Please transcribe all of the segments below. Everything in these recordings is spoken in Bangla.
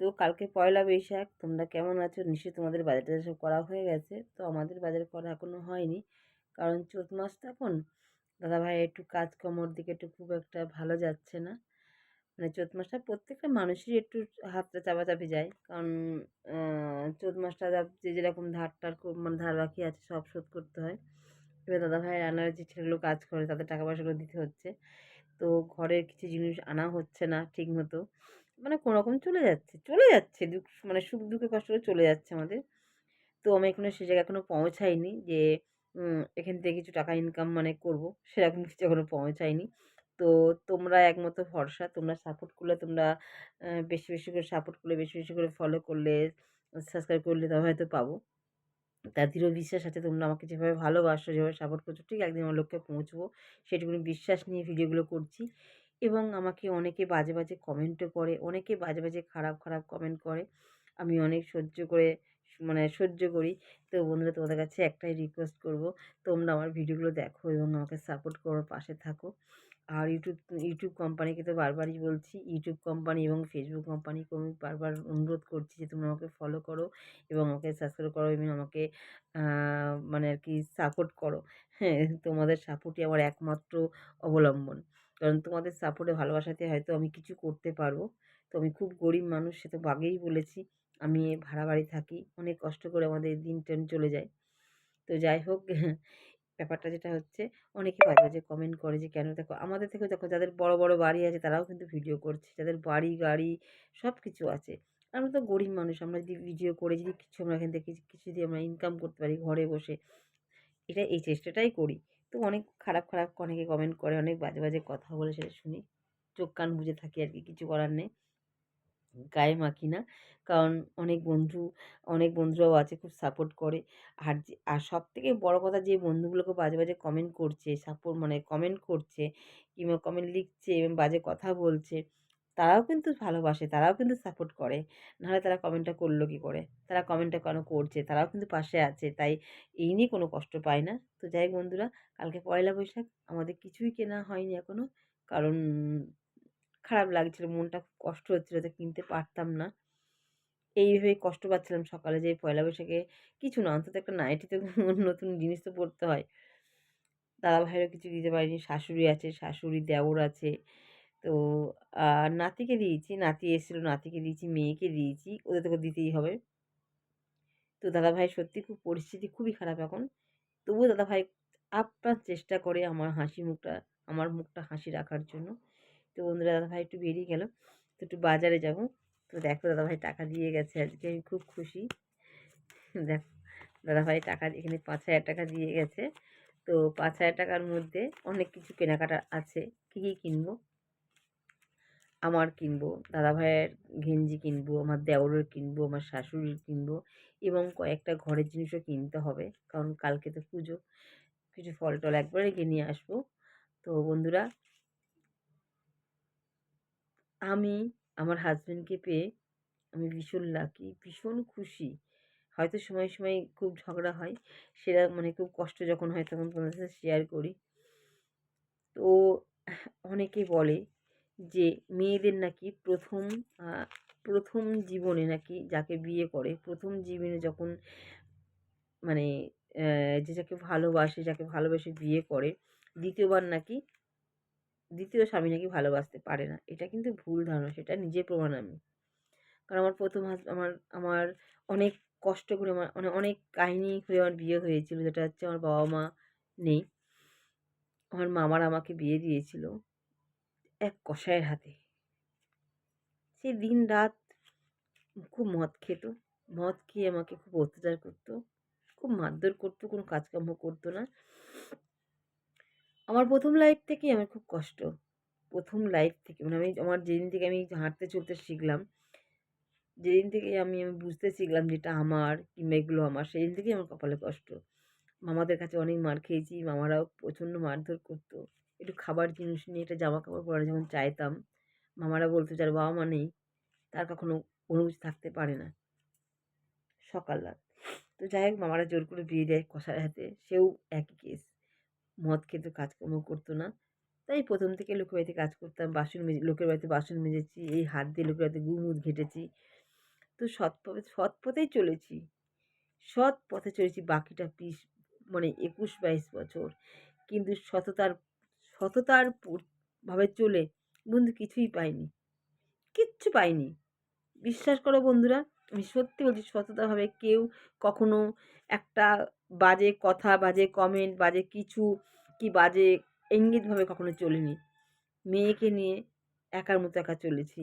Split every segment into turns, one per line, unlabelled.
তো কালকে পয়লা বৈশাখ, তোমরা কেমন আছো? নিশ্চয়ই তোমাদের বাজার টাজার সব করা হয়ে গেছে। তো আমাদের বাজার করা এখনও হয়নি। কারণ চৈত মাস তো এখন, দাদাভাই একটু কাজকর্মর দিকে একটু খুব একটা ভালো যাচ্ছে না। মানে চৈত মাসটা প্রত্যেকটা মানুষেরই একটু হাতটা চাপাচাপি যায়। কারণ চৈত মাসটা যা, যে যেরকম ধার টার মানে ধার বাকি আছে সব শোধ করতে হয়। এবার দাদাভাই রান্নার যে ছেলেগুলো কাজ করে, তাদের টাকা পয়সাগুলো দিতে হচ্ছে। তো ঘরের কিছু জিনিস আনা হচ্ছে না ঠিক মতো মানে কোনো রকম চলে যাচ্ছে চলে যাচ্ছে। দুঃখ মানে সুখ দুঃখে কষ্ট করে চলে যাচ্ছে আমাদের। তো আমি এখনও সে জায়গায় এখনও পৌঁছাইনি যে এখান থেকে কিছু টাকা ইনকাম মানে করব, সেরকম কিছু এখনও পৌঁছায়নি তো তোমরা একমতো ভরসা, তোমরা সাপোর্ট করলে, তোমরা বেশি বেশি করে সাপোর্ট করলে, বেশি বেশি করে ফলো করলে সাবস্ক্রাইব করলে তবে হয়তো পাবো। তার দৃঢ় বিশ্বাস আছে, তোমরা আমাকে যেভাবে ভালোবাসো, যেভাবে সাপোর্ট করছ, ঠিক একদিন আমার লক্ষ্যে পৌঁছবো, সেটুকুনি বিশ্বাস নিয়ে ভিডিওগুলো করছি। এবং আমাকে অনেকে বাজে বাজে কমেন্টও করে, অনেকে বাজে বাজে খারাপ খারাপ কমেন্ট করে। আমি অনেক সহ্য করে মানে সহ্য করি। তো বন্ধুরা, তোমাদের কাছে একটাই রিকোয়েস্ট করব, তোমরা আমার ভিডিওগুলো দেখো এবং আমাকে সাপোর্ট করো, পাশে থাকো। আর ইউটিউব ইউটিউব কোম্পানিকে তো বারবারই বলছি ইউটিউব কোম্পানি এবং ফেসবুক কোম্পানিকে আমি বারবার অনুরোধ করছি যে তোমরা আমাকে ফলো করো এবং আমাকে সাবস্ক্রাইব করো এবং আমাকে মানে আর কি সাপোর্ট করো। হ্যাঁ তোমাদের সাপোর্টই আমার একমাত্র অবলম্বন। কারণ তোমাদের সাপোর্টে ভালোবাসাতে হয়তো আমি কিছু করতে পারব। তো আমি খুব গরিব মানুষ, সে তো আগেই বলেছি, আমি ভাড়া বাড়ি থাকি। অনেক কষ্ট করে আমাদের দিন টেন চলে যায়। তো যাই হোক, ব্যাপারটা যেটা হচ্ছে, অনেকে বাজে বাজে কমেন্ট করে যে, কেন দেখো, আমাদের থেকেও দেখো, যাদের বড় বড় বাড়ি আছে, তারাও কিন্তু ভিডিও করছে। যাদের বাড়ি, গাড়ি সব কিছু আছে। আমরা তো গরিব মানুষ, আমরা যদি ভিডিও করে যদি কিছু আমরা এখান থেকে কিছু যদি আমরা ইনকাম করতে পারি, ঘরে বসে এটা এই চেষ্টাটাই করি। তো অনেক খারাপ খারাপ অনেকে কমেন্ট করে, অনেক বাজে বাজে কথা বলে সেটা শুনি। চোখ, কান বুঝে থাকি আর কি কিছু করার নেই। গায়ে মাখি না। কারণ অনেক বন্ধু, অনেক বন্ধুরাও আছে খুব সাপোর্ট করে। আর যে, আর সব থেকে বড় কথা যে বন্ধুগুলোকে বাজে বাজে কমেন্ট করছে সাপোর্ট মানে কমেন্ট করছে, কিংবা কমেন্ট লিখছে এবং বাজে কথা বলছে তারাও কিন্তু ভালোবাসে, তারাও কিন্তু সাপোর্ট করে। নাহলে তারা কমেন্টটা করল কী করে? তারা কমেন্টটা কেন করছে? তারাও কিন্তু পাশে আছে, তাই এই নিয়ে কোনো কষ্ট পায় না। তো যাই বন্ধুরা, কালকে পয়লা বৈশাখ, আমাদের কিছুই কেনা হয়নি এখনও কারণ খারাপ লাগছিল, মনটা কষ্ট হচ্ছিল তো কিনতে পারতাম না। এইভাবেই কষ্ট পাচ্ছিলাম সকালে যে পয়লা বৈশাখে কিছু না, অন্তত একটা নাইটি তো নতুন জিনিস তো পরতে হয়। দাদা ভাইয়েরও কিছু দিতে পারিনি, শাশুড়ি আছে, শাশুড়ি দেওর আছে। তো আর নাতিকে দিয়েছি, নাতি এসেছিল, নাতিকে দিয়েছি, মেয়েকে দিয়েছি, ওদের তোকে দিতেই হবে। তো দাদাভাই সত্যি খুব পরিস্থিতি খুবই খারাপ এখন। তবুও দাদাভাই আপ্রাণ চেষ্টা করে আমার হাসি মুখটা, আমার মুখটা হাসি রাখার জন্য। তো বন্ধুরা, দাদাভাই একটু বেরিয়ে গেল। তো একটু বাজারে যাব। তো দেখো দাদাভাই টাকা দিয়ে গেছে আজকে, আমি খুব খুশি। দেখো, দাদাভাই টাকা এখানে পাঁচ হাজার টাকা দিয়ে গেছে। তো পাঁচ হাজার টাকার মধ্যে অনেক কিছু কেনাকাটা আছে। কী কী কিনবো? আমার কিনবো, দাদাভাইয়ের গেঞ্জি কিনবো, আমার দেওরের কিনবো, আমার শাশুড়ির কিনবো এবং কয়েকটা ঘরের জিনিসও কিনতে হবে। কারণ কালকে তো পুজো, কিছু ফল টল একবারে নিয়ে আসব। তো বন্ধুরা আমি, আমার হাজব্যান্ডকে পেয়ে আমি ভীষণ লাকি ভীষণ খুশি। হয়তো সময় সময় খুব ঝগড়া হয়, সেটা মানে খুব কষ্ট যখন হয় তখন তোমাদের সাথে শেয়ার করি। তো অনেকে বলে যে মেয়েদের নাকি প্রথম প্রথম জীবনে নাকি যাকে বিয়ে করে, প্রথম জীবনে যখন মানে যে যাকে ভালোবাসে, যাকে ভালোবেসে বিয়ে করে, দ্বিতীয়বার নাকি, দ্বিতীয় স্বামী নাকি ভালোবাসতে পারে না। এটা কিন্তু ভুল ধারণা, সেটা নিজে প্রমাণ আমি। কারণ আমার প্রথম আমার আমার অনেক কষ্ট করে আমার মানে অনেক কাহিনী হয়ে আমার বিয়ে হয়েছিল, যেটা হচ্ছে আমার বাবা মা নেই। আমার মামার আমাকে বিয়ে দিয়েছিল। এক কষায়ের হাতে। সে দিন রাত খুব মদ খেত। মদ খেয়ে আমাকে খুব অত্যাচার করতো। খুব মারধর করতো, কোনো কাজকর্ম করতো না। আমার প্রথম লাইফ থেকেই আমার খুব কষ্ট। প্রথম লাইফ থেকে মানে আমি আমার যেদিন থেকে আমি হাঁটতে চলতে শিখলাম, যেদিন থেকে আমি আমি বুঝতে শিখলাম যেটা আমার কিংবা এগুলো আমার, সেদিন থেকেই আমার কপালে কষ্ট। মামাদের কাছে অনেক মার খেয়েছি, মামারাও প্রচণ্ড মারধর করতো। একটু খাবার জিনিস নিয়ে, একটা জামা কাপড় পরা যখন চাইতাম, মামারা বলতো যার বাবা মা নেই, তার কখনো কোনো থাকতে পারে না। সকাল রাত। তো যাই হোক, মামারা জোর করে বিয়ে দেয় কষার হাতে। সেও একই কেস মদ খেতে কাজকর্ম করতো না। তাই প্রথম থেকে লোকের বাড়িতে কাজ করতাম, বাসন মেজে, লোকের বাড়িতে বাসন মেজেছি, এই হাত দিয়ে লোকের বাড়িতে গুমুদ ঘেটেছি। তো সৎ পথে, সৎ পথেই চলেছি। সৎ পথে চলেছি বাকিটা পিস মানে একুশ বাইশ বছর। কিন্তু সততার সততার ভাবে চলে বন্ধু কিছুই পাইনি। কিচ্ছু পাইনি। বিশ্বাস করো বন্ধুরা, আমি সত্যি বলছি সততাভাবে কেউ কখনো একটা বাজে কথা, বাজে কমেন্ট বাজে কিছু কি বাজে ইঙ্গিতভাবে কখনো চলিনি। মেয়েকে নিয়ে একার মতো একা চলেছি।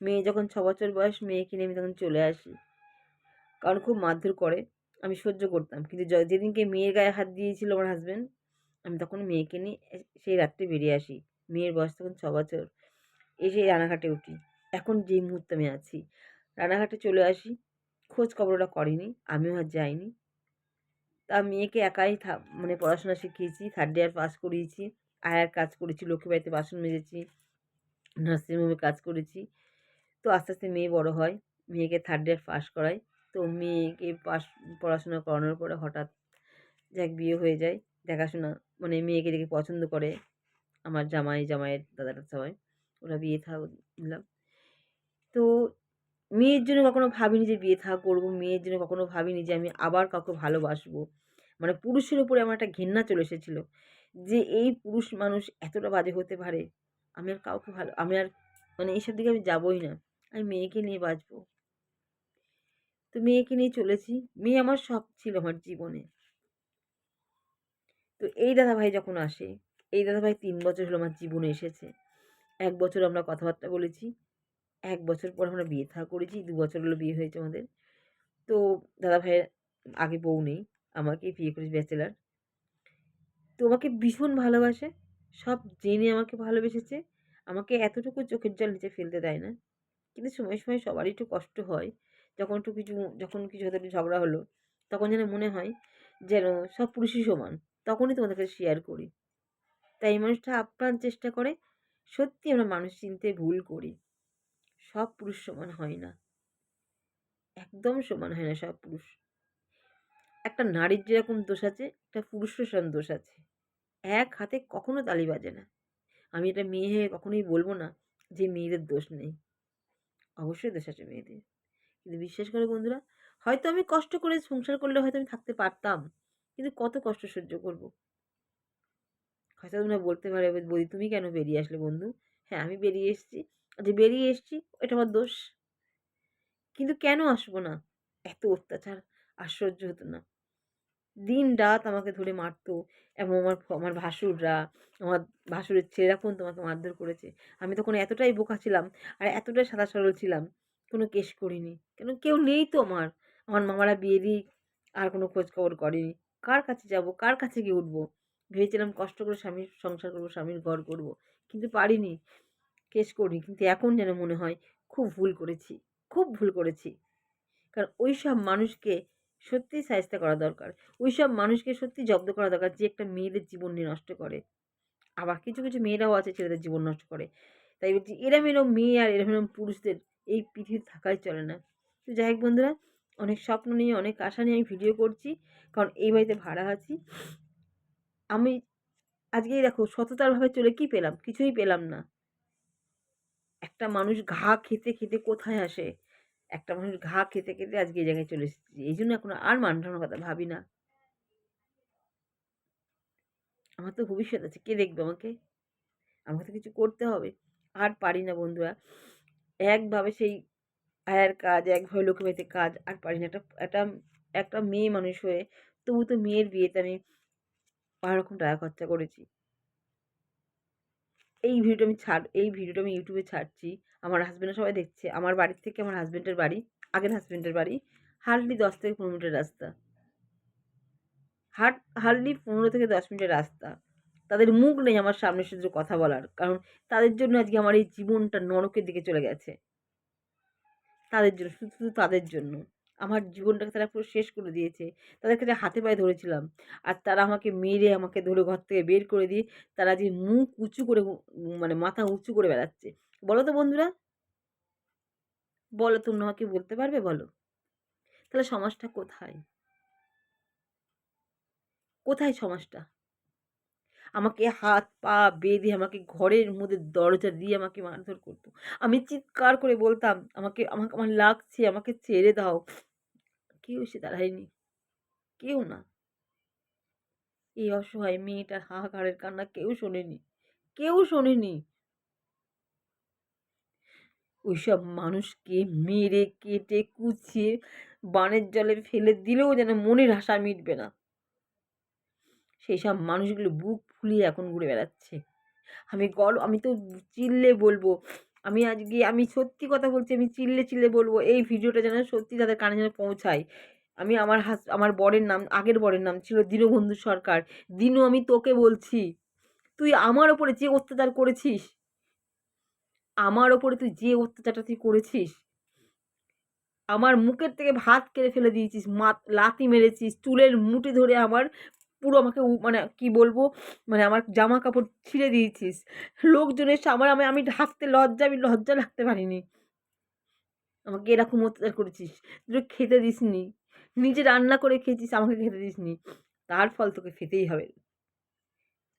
মেয়ে যখন ছ বছর বয়স, মেয়েকে নিয়ে আমি তখন চলে আসি। কারণ খুব মারধর করে, আমি সহ্য করতাম। কিন্তু যেদিনকে মেয়ের গায়ে হাত দিয়েছিল আমার হাজব্যান্ড আমি তখন মেয়েকে নিয়ে সেই রাত্রে বেরিয়ে আসি। মেয়ের বয়স তখন ছ বছর। এসে রানাঘাটে উঠি। এখন যেই মুহূর্তে আমি আছি, রানাঘাটে চলে আসি। খোঁজ খবর ওরা করেনি, আমিও আর যাইনি। তা মেয়েকে একাই মানে পড়াশোনা শিখিয়েছি থার্ড ইয়ার পাস করিয়েছি। আয়ার কাজ করেছি, লক্ষ্মী বাড়িতে বাসন মেজেছি নার্সিংহোমে কাজ করেছি। তো আস্তে আস্তে মেয়ে বড় হয়, মেয়েকে থার্ড ইয়ার পাস করাই। তো মেয়েকে পাস পড়াশোনা করানোর পরে হঠাৎ যাক বিয়ে হয়ে যায়, দেখাশোনা মানে মেয়েকে দেখে পছন্দ করে। আমার জামাই, জামাইয়ের দাদাটা সবাই। ওরা বিয়ে থা, দিলাম। তো মেয়ের জন্য কখনো ভাবিনি যে বিয়ে থা করব। মেয়ের জন্য কখনো ভাবিনি যে আমি আবার কাউকে ভালোবাসবো। মানে পুরুষের উপরে আমার একটা ঘেন্না চলে এসেছিল যে এই পুরুষ মানুষ এতটা বাজে হতে পারে। আমি আর কাউকে ভালো, আমি আর মানে এইসব দিকে আমি যাবোই না। আমি মেয়েকে নিয়ে বাঁচবো। তো মেয়েকে নিয়ে চলেছি। মেয়ে আমার সব ছিল আমার জীবনে। তো এই দাদাভাই যখন আসে, এই দাদাভাই তিন বছর হলো আমার জীবনে এসেছে। এক বছর আমরা কথাবার্তা বলেছি, এক বছর পর আমরা বিয়ে থা, করেছি, দু বছর হলো বিয়ে হয়েছে আমাদের। তো দাদাভাইয়ের আগে বউ নেই আমাকেই বিয়ে করেছে ব্যাচেলার। তো আমাকে ভীষণ ভালোবাসে, সব জেনে আমাকে ভালোবেসেছে। আমাকে এতটুকু চোখের জল নিচে ফেলতে দেয় না। কিন্তু সময় সময় সবারই একটু কষ্ট হয়। যখন একটু কিছু, যখন কিছু হয়তো ঝগড়া হলো, তখন যেন মনে হয় যেন সব পুরুষই সমান। তখনই তোমাদের কাছে শেয়ার করি। তাই মানুষটা আপ্রাণ চেষ্টা করে, সত্যি আমরা মানুষ চিনতে ভুল করি। সব পুরুষ সমান হয় না। একদম সমান হয় না সব পুরুষ। একটা নারীর যেরকম দোষ আছে, একটা পুরুষের সেরকম দোষ আছে। এক হাতে কখনো তালি বাজে না। আমি এটা মেয়ে হয়ে কখনোই বলব না যে মেয়েদের দোষ নেই। অবশ্যই দোষ আছে মেয়েদের। কিন্তু বিশ্বাস করে বন্ধুরা, হয়তো আমি কষ্ট করে সংসার করলে হয়তো আমি থাকতে পারতাম। কিন্তু কত কষ্ট সহ্য করব? হয়তো তোমরা বলতে পারে বৌদি, তুমি কেন বেরিয়ে আসলে বন্ধু? হ্যাঁ আমি বেরিয়ে এসেছি। যে বেরিয়ে এসেছি এটা আমার দোষ। কিন্তু কেন আসব না? এত অত্যাচার, আশ্চর্য হতো না। দিন রাত আমাকে ধরে মারতো এবং আমার আমার ভাসুররা, আমার ভাসুরের ছেলেরা কোন তোমাকে মারধর করেছে। আমি তখন এতটাই বোকা ছিলাম আর এতটাই সাদা সরল ছিলাম, কোনো কেস করিনি। কেন? কেউ নেই তো আমার। আমার মামারা বিয়ে দিই আর কোনো খোঁজ খবর করেনি। কার কাছে যাব? কার কাছে গিয়ে উঠবো? ভেবেছিলাম কষ্ট করে স্বামীর সংসার করব, স্বামীর ঘর করব, কিন্তু পারিনি। কেস করিনি, কিন্তু এখন যেন মনে হয় খুব ভুল করেছি, খুব ভুল করেছি। কারণ ওই সব মানুষকে সত্যিই সাহায্য করা দরকার। ওই সব মানুষকে সত্যি জব্দ করা দরকার যে একটা মেয়েদের জীবন নষ্ট করে। আবার কিছু কিছু মেয়েরাও আছে ছেলেদের জীবন নষ্ট করে। তাই বলছি, এরম এরম মেয়ে আর এরম এরম পুরুষদের এই পৃথিবীতে থাকাই চলে না। তো যাই হোক বন্ধুরা অনেক স্বপ্ন নিয়ে, অনেক আশা নিয়ে আমি ভিডিও করছি, কারণ এই বাড়িতে ভাড়া আছি। আমি আজকেই দেখো সততারভাবে চলে কি পেলাম? কিছুই পেলাম না। একটা মানুষ ঘা খেতে খেতে কোথায় আসে? একটা মানুষ ঘা খেতে খেতে আজকে এই জায়গায় চলে এসেছি। এই জন্য এখন আর মানটানোর কথা ভাবি না। আমার তো ভবিষ্যৎ আছে, কে দেখবে আমাকে? আমাকে তো কিছু করতে হবে। আর পারি না বন্ধুরা। একভাবে সেই আয়ার কাজ একভাবে লোকের বাড়িতে কাজ, আর পারি না। একটা একটা একটা মেয়ে মানুষ হয়ে তবু তো মেয়ের বিয়েতে আমি বারো রকম টাকা খরচা করেছি। এই ভিডিওটা আমি ছাড়, এই ভিডিওটা আমি ইউটিউবে ছাড়ছি। আমার হাজব্যান্ডও সবাই দেখছে। আমার বাড়ির থেকে আমার হাজব্যান্ডের বাড়ি, আগের হাজব্যান্ডের বাড়ি হার্ডলি দশ থেকে পনেরো মিনিটের রাস্তা। হার্ড হার্ডলি পনেরো থেকে দশ মিনিটের রাস্তা। তাদের মুখ নেই আমার সামনে শুধু কথা বলার, কারণ তাদের জন্য আজকে আমার এই জীবনটা নরকের দিকে চলে গেছে। তাদের জন্য, শুধু শুধু তাদের জন্য। আমার জীবনটাকে তারা পুরো শেষ করে দিয়েছে। তাদের কাছে হাতে পায়ে ধরেছিলাম। আর তারা আমাকে মেরে আমাকে ধরে ঘর থেকে বের করে দিয়ে তারা যে মুখ উঁচু করে মানে মাথা উঁচু করে বেড়াচ্ছে। বলো তো বন্ধুরা। বলো, তোমরা আমাকে বলতে পারবে? বলো। তাহলে সমাজটা কোথায়? কোথায় সমাজটা? আমাকে হাত পা বেঁধে আমাকে ঘরের মধ্যে দরজা দিয়ে আমাকে মারধর করতো। আমি চিৎকার করে বলতাম, আমাকে আমাকে, আমার লাগছে, আমাকে ছেড়ে দাও। কেউ সে দাঁড়ায়নি। কেউ না। এই অসহায় মেয়েটার হাহাকারের কান্না কেউ শোনেনি। কেউ শোনেনি। ওইসব মানুষকে মেরে, কেটে, কুচিয়ে বানের জলে ফেলে দিলেও যেন মনের আশা মিটবে না। সেই সব মানুষগুলো বুক ফুলিয়ে এখন ঘুরে বেড়াচ্ছে। আমি গল, আমি তো চিল্লে বলব, আমি আজকে, আমি সত্যি কথা বলছি, আমি চিল্লে চিল্লে বলব, এই ভিডিওটা যেন সত্যি তাদের কানে যেন পৌঁছায়। আমি আমার হাস, আমার বরের নাম, আগের বরের নাম ছিল দীনবন্ধু সরকার। দিনু, আমি তোকে বলছি, তুই আমার ওপরে যে অত্যাচার করেছিস, আমার ওপরে তুই যে অত্যাচারটা তুই করেছিস, আমার মুখের থেকে ভাত কেড়ে ফেলে দিয়েছিস, মা, লাথি মেরেছিস, চুলের মুঠি ধরে আমার পুরো আমাকে মানে কি বলব মানে আমার জামা কাপড় ছিঁড়ে দিয়েছিস। লোকজনের আমার আমি আমি ঢাকতে লজ্জা, আমি লজ্জা রাখতে পারিনি। আমাকে এরকম অত্যাচার করেছিস, তুই খেতে দিসনি। নিজে রান্না করে খেয়েছিস, আমাকে খেতে দিসনি। তার ফল তোকে খেতেই হবে।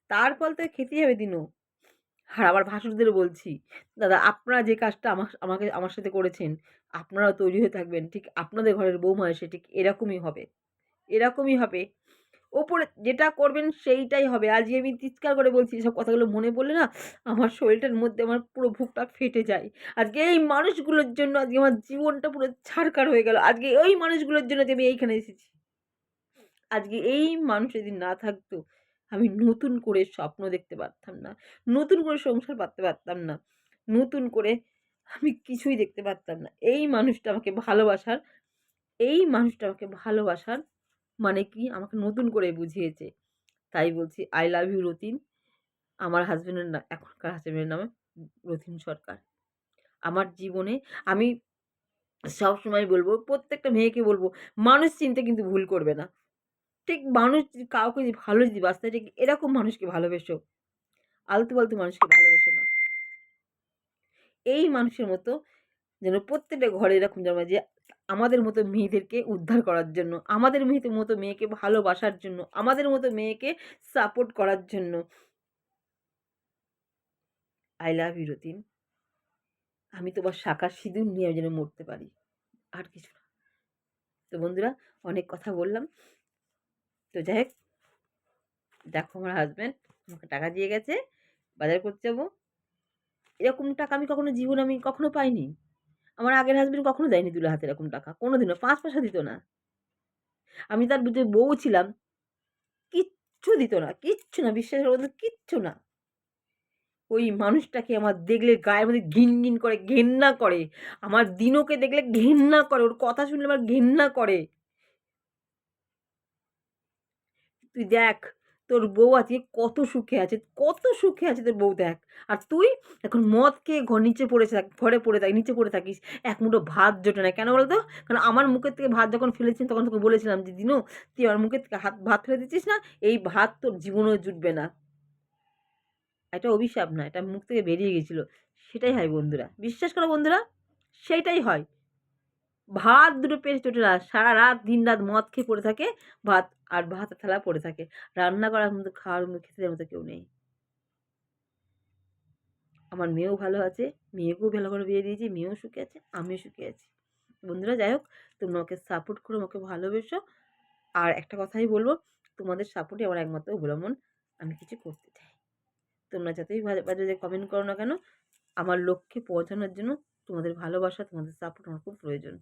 তার ফল তোকে খেতেই হবে দিনও আর আবার ভাসুরদের বলছি, দাদা, আপনারা যে কাজটা আমার, আমাকে, আমার সাথে করেছেন, আপনারাও তৈরি হয়ে থাকবেন। ঠিক আপনাদের ঘরের বৌমা এসে ঠিক এরকমই হবে। এরকমই হবে ওপরে যেটা করবেন সেইটাই হবে। আজকে আমি চিৎকার করে বলছি সব কথাগুলো মনে পড়লে না, আমার শরীরটার মধ্যে আমার পুরো বুকটা ফেটে যায়। আজকে এই মানুষগুলোর জন্য আজকে আমার জীবনটা পুরো ছাড়কার হয়ে গেল। আজকে ওই মানুষগুলোর জন্য যে আমি এইখানে এসেছি। আজকে এই মানুষ যদি না থাকতো, আমি নতুন করে স্বপ্ন দেখতে পারতাম না, নতুন করে সংসার পাততে পারতাম না, নতুন করে আমি কিছুই দেখতে পারতাম না। এই মানুষটা আমাকে ভালোবাসার, এই মানুষটা আমাকে ভালোবাসার মানে কি? আমাকে নতুন করে বুঝিয়েছে। তাই বলছি আই লাভ ইউ রতিন। আমার হাজব্যান্ডের না, এখনকার হাজব্যান্ডের নামে রতিন সরকার। আমার জীবনে আমি সবসময় বলব, প্রত্যেকটা মেয়েকে বলব, মানুষ চিনতে কিন্তু ভুল করবে না। ঠিক মানুষ কাউকে যদি ভালো যদি বাঁচতে ঠিক এরকম মানুষকে ভালোবেসো। আলতু ফালতু মানুষকে ভালোবেসো না। এই মানুষের মতো যেন প্রত্যেকটা ঘরে এরকম জন্মায় যে আমাদের মতো মেয়েদেরকে উদ্ধার করার জন্য, আমাদের মেয়েদের মতো মেয়েকে ভালোবাসার জন্য, আমাদের মতো মেয়েকে সাপোর্ট করার জন্য। I love you Ratin. আমি তোমার শাখা সিঁদুর নিয়ে যেন মরতে পারি। আর কিছু না। তো বন্ধুরা, অনেক কথা বললাম। তো যাই হোক, দেখো আমার হাজব্যান্ড আমাকে টাকা দিয়ে গেছে, বাজার করতে যাব। এরকম টাকা আমি কখনো জীবনে আমি কখনো পাইনি। আমার আগের হাজব্যান্ড কখনো দেয়নি দুলে হাতে এরকম টাকা কোনো দিনও পাঁচ পয়সা দিত না। আমি তার যে বউ ছিলাম, কিচ্ছু দিত না, কিচ্ছু না বিশ্বাসের মধ্যে কিচ্ছু না। ওই মানুষটাকে আমার দেখলে গায়ের মধ্যে ঘিন ঘিন করে, ঘেন্না করে, আমার দিনকে দেখলে ঘেন্না করে, ওর কথা শুনলে আমার ঘেন্না করে। তুই দেখ তোর বউ আজকে কত সুখে আছে, কত সুখে আছে তোর বউ দেখ। আর তুই এখন মদ খেয়ে ঘর নিচে পড়েছে ঘরে পড়ে থাক, নিচে পড়ে থাকিস, এক মুঠো ভাত জোটে না। কেন বলতো? কারণ আমার মুখের থেকে ভাত যখন ফেলেছিস তখন তোকে বলেছিলাম যে, দিনু, তুই আমার মুখের থেকে হাত, ভাত ফেলে দিচ্ছিস না, এই ভাত তোর জীবনেও জুটবে না। এটা অভিশাপ না, এটা মুখ থেকে বেরিয়ে গেছিল। সেটাই হয় বন্ধুরা, বিশ্বাস করো বন্ধুরা সেইটাই হয়। ভাত দুটো পেট চটে না, সারা রাত দিন রাত মদ খেয়ে পড়ে থাকে, ভাত আর ভাতের থালা পড়ে থাকে। রান্না করার মতো খাওয়ার খেতে মতো কেউ নেই। আমার মেয়েও ভালো আছে, মেয়েকেও ভালো করে বিয়ে দিয়েছি, মেয়েও সুখে আছে, আমিও সুখে আছি। বন্ধুরা, যাই হোক, তোমরা ওকে সাপোর্ট করো আমাকে ভালোবেসো। আর একটা কথাই বলব, তোমাদের সাপোর্টই আমার একমাত্র অবলম্বন। আমি কিছু করতে চাই। তোমরা যতই বাজে কমেন্ট করো না কেন, আমার লক্ষ্যে পৌঁছানোর জন্য তোমাদের ভালোবাসা, তোমাদের সাপোর্ট আমার খুব প্রয়োজন।